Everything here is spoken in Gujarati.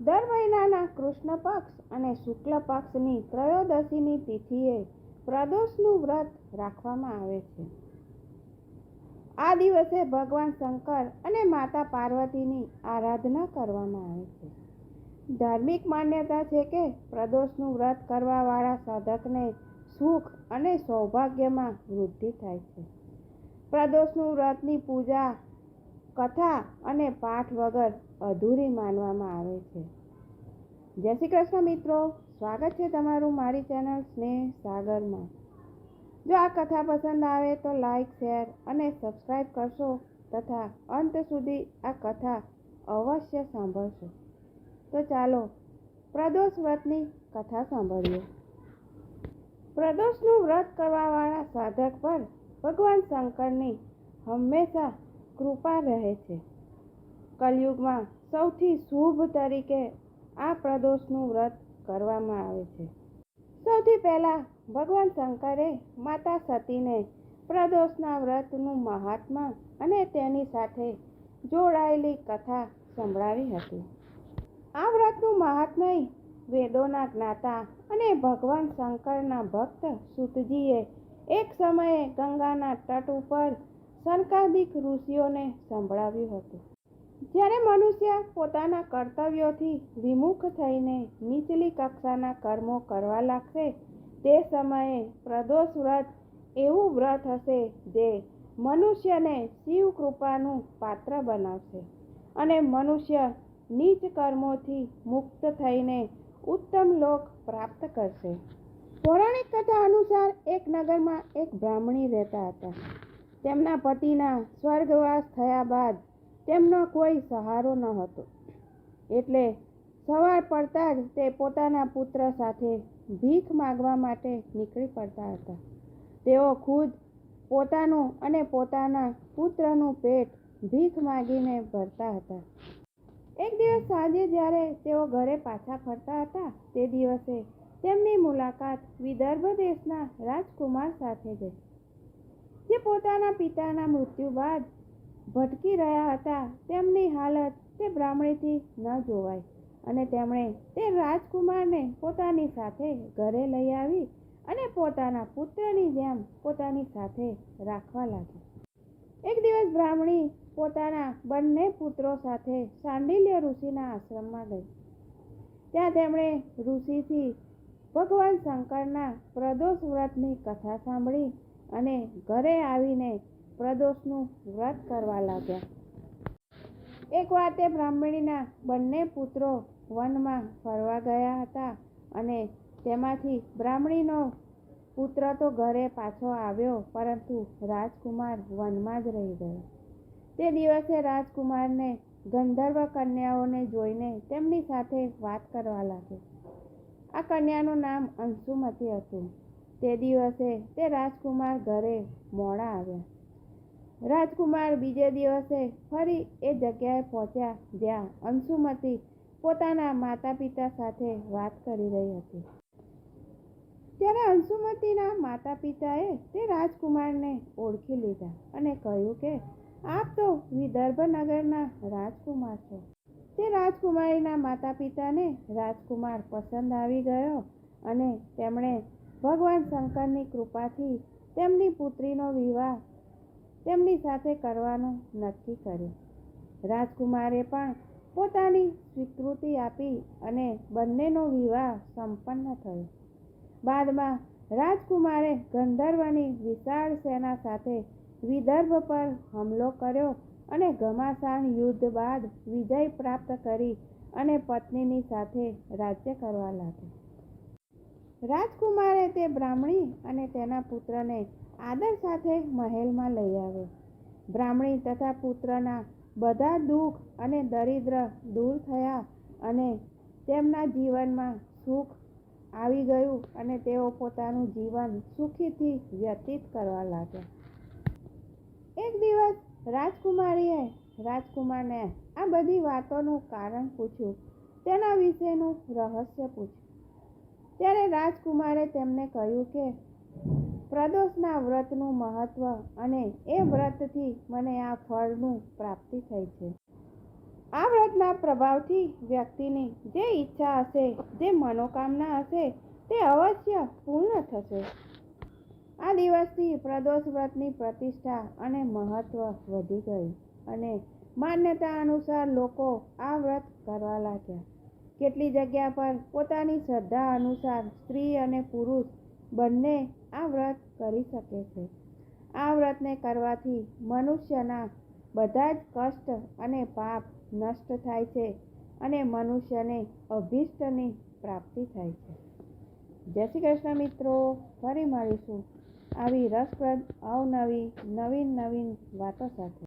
દર મહિનાના કૃષ્ણ પક્ષ અને શુક્લ પક્ષની ત્રયોદશીની તિથિએ પ્રદોષનું વ્રત રાખવામાં આવે છે. આ દિવસે ભગવાન શંકર અને માતા પાર્વતીની આરાધના કરવામાં આવે છે. ધાર્મિક માન્યતા છે કે પ્રદોષનું વ્રત કરવાવાળા સાધકને સુખ અને સૌભાગ્યમાં વૃદ્ધિ થાય છે. પ્રદોષનું વ્રતની પૂજા કથા અને પાઠ વગર અધૂરી માનવામાં આવે છે. જય શ્રી કૃષ્ણ મિત્રો. સ્વાગત છે તમારું મારી ચેનલ સ્નેહ સાગરમાં. જો આ કથા પસંદ આવે તો લાઈક, શેર અને સબસ્ક્રાઈબ કરશો તથા અંત સુધી આ કથા અવશ્ય સાંભળશો. તો ચાલો પ્રદોષ વ્રતની કથા સાંભળીએ. પ્રદોષનું વ્રત કરવાવાળા સાધક પર ભગવાન શંકરની હંમેશા કૃપા રહે છે. કલયુગમાં સૌથી શુભ તરીકે આ પ્રદોષનું વ્રત કરવામાં આવે છે. સૌથી પહેલાં ભગવાન શંકરે માતા સતીને પ્રદોષના વ્રતનું મહાત્મા અને તેની સાથે જોડાયેલી કથા સંભળાવી હતી. આ વ્રતનું મહાત્મય વેદોના જ્ઞાતા અને ભગવાન શંકરના ભક્ત સુતજીએ એક સમયે ગંગાના તટ ઉપર સનકાદિક ઋષિઓને સંભળાવ્યું હતું. જ્યારે મનુષ્ય પોતાના કર્તવ્યોથી વિમુખ થઈને નીચલી કક્ષાના કર્મો કરવા લાગશે, તે સમયે પ્રદોષ વ્રત એવું વ્રત હશે જે મનુષ્યને શિવ કૃપાનું પાત્ર બનાવશે અને મનુષ્ય નીચ કર્મોથી મુક્ત થઈને ઉત્તમ લોક પ્રાપ્ત કરશે. પૌરાણિક કથા અનુસાર એક નગરમાં એક બ્રાહ્મણી રહેતા હતા. તેમના પતિના સ્વર્ગવાસ થયા બાદ તેમનો કોઈ સહારો ન હતો. એટલે સવાર પડતા જ તે પોતાના પુત્ર સાથે ભીખ માગવા માટે નીકળી પડતા હતા. તેઓ ખુદ પોતાનું અને પોતાના પુત્રનું પેટ ભીખ માગીને ભરતા હતા. એક દિવસ સાંજે જ્યારે તેઓ ઘરે પાછા ફરતા હતા, તે દિવસે તેમની મુલાકાત વિદર્ભ દેશના રાજકુમાર સાથે ગઈ જે પોતાના પિતાના મૃત્યુ બાદ ભટકી રહ્યા હતા, તેમની હાલત તે બ્રાહ્મણીથી ન જોવાય અને તેમણે તે રાજકુમારને પોતાની સાથે ઘરે લઈ આવી અને પોતાના પુત્રની જેમ પોતાની સાથે રાખવા લાગી. એક દિવસ બ્રાહ્મણી પોતાના બંને પુત્રો સાથે સાંડિલ્ય ઋષિના આશ્રમમાં ગઈ. ત્યાં તેમણે ઋષિથી ભગવાન શંકરના પ્રદોષ વ્રતની કથા સાંભળી અને ઘરે આવીને પ્રદોષનું વ્રત કરવા લાગ્યા. એકવાર તે બ્રાહ્મણીના બંને પુત્રો વનમાં ફરવા ગયા હતા અને તેમાંથી બ્રાહ્મણીનો પુત્ર તો ઘરે પાછો આવ્યો, પરંતુ રાજકુમાર વનમાં જ રહી ગયો. તે દિવસે રાજકુમારને ગંધર્વ કન્યાઓને જોઈને તેમની સાથે વાત કરવા લાગ્યો. આ કન્યાનું નામ અંશુમતી હતું. તે દિવસે તે રાજકુમાર ઘરે મોડા આવ્યા. રાજકુમાર બીજે દિવસે ફરી એ જગ્યાએ પહોંચ્યા જ્યાં અંશુમતી પોતાના માતા પિતા સાથે વાત કરી રહી હતી. ત્યારે અંશુમતીના માતા પિતાએ તે રાજકુમારને ઓળખી લીધા અને કહ્યું કે, આપ તો વિદર્ભ નગરના રાજકુમાર છો. તે રાજકુમારીના માતા પિતાને રાજકુમાર પસંદ આવી ગયો અને તેમણે ભગવાન શંકરની કૃપાથી તેમની પુત્રીનો વિવાહ તેમની સાથે કરવાનું નક્કી કર્યું. રાજકુમારે પણ પોતાની સ્વીકૃતિ આપી અને બંનેનો વિવાહ સંપન્ન થયો. બાદમાં રાજકુમારે ગંધર્વની વિશાળ સેના સાથે વિદર્ભ પર હુમલો કર્યો અને ઘમાસાણ યુદ્ધ બાદ વિજય પ્રાપ્ત કરી અને પત્નીની સાથે રાજ્ય કરવા લાગ્યો. રાજકુમારે તે બ્રાહ્મણી અને તેના પુત્રને આદર સાથે મહેલમાં લઈ આવ્યો બ્રાહ્મણી તથા પુત્રના બધા દુઃખ અને દરિદ્ર દૂર થયા અને તેમના જીવનમાં સુખ આવી ગયું અને તેઓ પોતાનું જીવન સુખીથી વ્યતીત કરવા લાગ્યા. એક દિવસ રાજકુમારીએ રાજકુમારને આ બધી વાતોનું કારણ પૂછ્યું. તેના વિશેનું રહસ્ય પૂછ્યું. ત્યારે રાજકુમારે તેમને કહ્યું કે, પ્રદોષના વ્રતનું મહત્વ અને એ વ્રતથી મને આ ફળનું પ્રાપ્તિ થઈ છે. આ વ્રતના પ્રભાવથી વ્યક્તિની જે ઈચ્છા હશે, જે મનોકામના હશે, તે અવશ્ય પૂર્ણ થશે. આ દિવસથી પ્રદોષ વ્રતની પ્રતિષ્ઠા અને મહત્વ વધી ગયું અને માન્યતા અનુસાર લોકો આ વ્રત કરવા લાગ્યા. કેટલી જગ્યા પર પોતાની શ્રદ્ધા અનુસાર સ્ત્રી અને પુરુષ બંને આ વ્રત કરી શકે છે. આ વ્રતને કરવાથી મનુષ્યના બધા જ કષ્ટ અને પાપ નષ્ટ થાય છે અને મનુષ્યને અભિષ્ટની પ્રાપ્તિ થાય છે. જય શ્રી કૃષ્ણ મિત્રો, ફરી મળીશું આવી રસપ્રદ અવનવી નવીન નવીન વાતો સાથે.